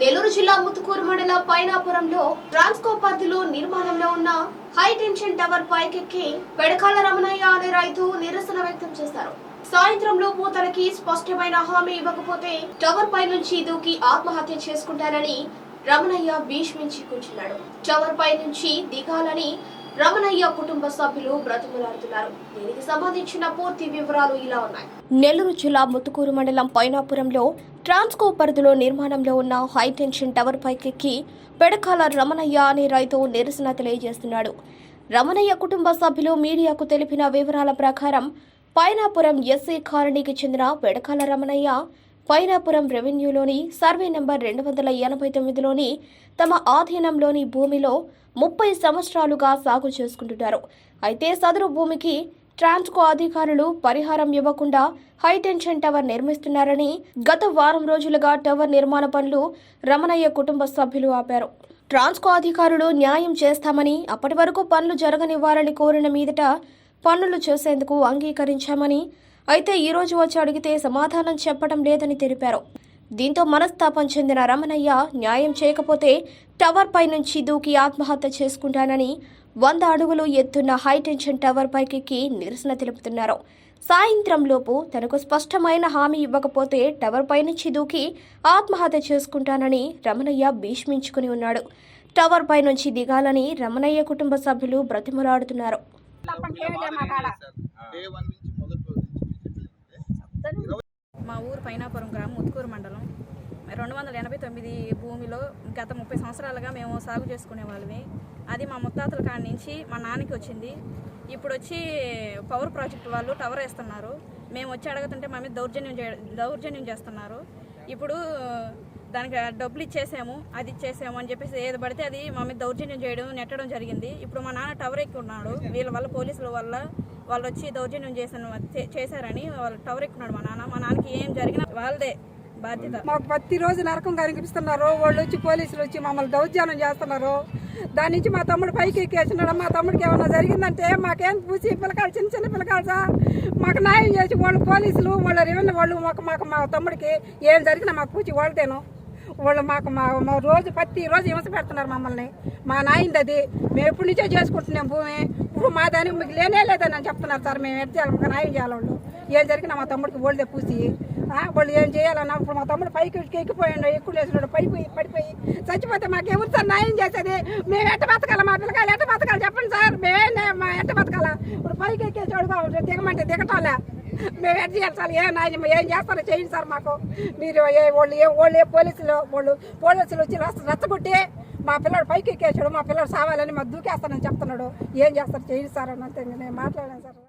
నెల్లూరు జిల్లా ముతుకూరు మండల పైనాపురంలో ట్రాన్స్కో పరిధిలో నిర్మాణంలో ఉన్న హై టెన్షన్ టవర్ పైకెక్కి పెడకాల రమణయ్య అనే రైతు నిరసన వ్యక్తం చేశారు. సాయంత్రంలో పోతలకి స్పష్టమైన హామీ ఇవ్వకపోతే టవర్ పై నుంచి దూకి ఆత్మహత్య చేసుకుంటానని రమణయ్య భీష్మించి కూర్చున్నాడు. టవర్ పై నుంచి దిగాలని రమణయ్య కుటుంబ సభ్యులు బ్రతిమలాడుతున్నారు. దీనికి సంబంధించిన పూర్తి వివరాలు ఇలా ఉన్నాయి. నెల్లూరు జిల్లా ముతుకూరు మండలం పైనాపురంలో ట్రాన్స్కో పరిధిలో నిర్మాణంలో ఉన్న హైటెన్షన్ టవర్ పైకెక్కి పెడకాల రమణయ్య అనే రైతు నిరసన తెలియజేస్తున్నాడు. రమణయ్య కుటుంబ సభ్యులు మీడియాకు తెలిపిన వివరాల ప్రకారం పైనాపురం ఎస్సీ కాలనీకి చెందిన పెడకాల రమణయ్య పైనాపురం రెవెన్యూలోని సర్వే నెంబర్ రెండు వందల ఎనభై తొమ్మిదిలోని తమ ఆధీనంలోని భూమిలో ముప్పై సంవత్సరాలుగా సాగు చేసుకుంటున్నారు. అయితే సదరు భూమికి ట్రాన్స్కో అధికారులు పరిహారం ఇవ్వకుండా హైటెన్షన్ టవర్ నిర్మిస్తున్నారని గత వారం రోజులుగా టవర్ నిర్మాణ పనులు రమణయ్య కుటుంబ సభ్యులు ఆపారు. ట్రాన్స్కో అధికారులు న్యాయం చేస్తామని అప్పటి వరకు పనులు జరగనివ్వాలని కోరిన మీదట పనులు చేసేందుకు అంగీకరించామని అయితే ఈరోజు వచ్చి అడిగితే సమాధానం చెప్పడం లేదని తెలిపారు. దీంతో మనస్తాపం చెందిన రమణయ్య న్యాయం చేయకపోతే టవర్ పై నుంచి దూకి ఆత్మహత్య చేసుకుంటానని వంద అడుగులు ఎత్తున్న హైటెన్షన్ టవర్ పైకి నిరసన తెలుపుతున్నారు. సాయంత్రంలోపు తనకు స్పష్టమైన హామీ ఇవ్వకపోతే టవర్ పై నుంచి దూకి ఆత్మహత్య చేసుకుంటానని రమణయ్య భీష్మించుకుని ఉన్నాడు. టవర్ పై నుంచి దిగాలని రమణయ్య కుటుంబ సభ్యులు బ్రతిమలాడుతున్నారు. మా ఊరు పైనాపురం గ్రామం ముత్తుకూరు మండలం. రెండు వందల ఎనభై తొమ్మిది భూమిలో గత ముప్పై సంవత్సరాలుగా మేము సాగు చేసుకునే వాళ్ళమే. అది మా ముత్తాతల కాడి నుంచి మా నాన్నకి వచ్చింది. ఇప్పుడు వచ్చి పవర్ ప్రాజెక్ట్ వాళ్ళు టవర్ వేస్తున్నారు. మేము వచ్చి అడుగుతుంటే మా మీద దౌర్జన్యం చే దౌర్జన్యం చేస్తున్నారు. ఇప్పుడు దానికి డబ్బులు ఇచ్చేసాము అది ఇచ్చేసాము అని చెప్పేసి ఏది పడితే అది మా మీద దౌర్జన్యం చేయడం నెట్టడం జరిగింది. ఇప్పుడు మా నాన్న టవర్ ఎక్కున్నాడు వీళ్ళ వల్ల పోలీసుల వల్ల వాళ్ళు వచ్చి దౌర్జన్యం చేసిన చేశారని వాళ్ళు టవర్ ఎక్కున్నాడు మా నాన్న. మా నాన్నకి ఏం జరిగినా వాళ్ళదే. బాధ్యత. మాకు ప్రతిరోజు నరకం కనిపిస్తున్నారు. వాళ్ళు వచ్చి పోలీసులు వచ్చి మమ్మల్ని దౌర్జన్యం చేస్తున్నారు. దాని నుంచి మా తమ్ముడు పైకి ఎక్కేసినాడు మా తమ్ముడికి ఏమన్నా జరిగిందంటే మాకేం పూసి పిల్లకాయలు చిన్న చిన్న పిల్లకాయలు సార్. మాకు న్యాయం చేసి వాళ్ళు పోలీసులు వాళ్ళ రెవెన్యూ వాళ్ళు మాకు మాకు మా తమ్ముడికి ఏం జరిగినా మాకు పూచి వాళ్ళతేను వాళ్ళు మాకు మా రోజు ప్రతి రోజు హింస పెడుతున్నారు మమ్మల్ని. మా నాయింది అది. మేము ఎప్పటి నుంచో చేసుకుంటున్నాం భూమి. ఇప్పుడు మా దానికి మీకు లేనే లేదని అని చెప్తున్నారు సార్. మేము ఎట్ చేయాలి? మాకు న్యాయం చేయాలి వాళ్ళు. ఏం జరిగినా మా తమ్ముడికి ఓల్డే పూసి వాళ్ళు ఏం చేయాలన్నా ఇప్పుడు మా తమ్ముడు పైకి ఎక్కిపోయాడు ఎక్కువ లేచినాడు పడిపోయి పడిపోయి. చచ్చిపోతే మాకు ఎవరు సార్ న్యాయం చేసేది. మేము ఎట్ట బతకాల? మా పిల్లకాయలు ఎట్ట బతకాలి? చెప్పండి సార్. మేమే మా ఎట్ట బతకాల? ఇప్పుడు పైకి ఎక్కేసాడు దిగమంటే దిగటాలే మేము ఎట్ చేయాలి సార్? ఏం నాయన ఏం చేస్తారో చేయండి సార్ మాకు. మీరు ఏ వాళ్ళు ఏ వాళ్ళు ఏ పోలీసులు వాళ్ళు పోలీసులు వచ్చి రచ్చగొట్టి మా పిల్లడు పైకి ఎక్కేసాడు మా పిల్లడు సావాలని మాకు దూకేస్తానని చెప్తున్నాడు. ఏం చేస్తారు? చేయండి సార్ అని అంతే నేను మాట్లాడాను సార్.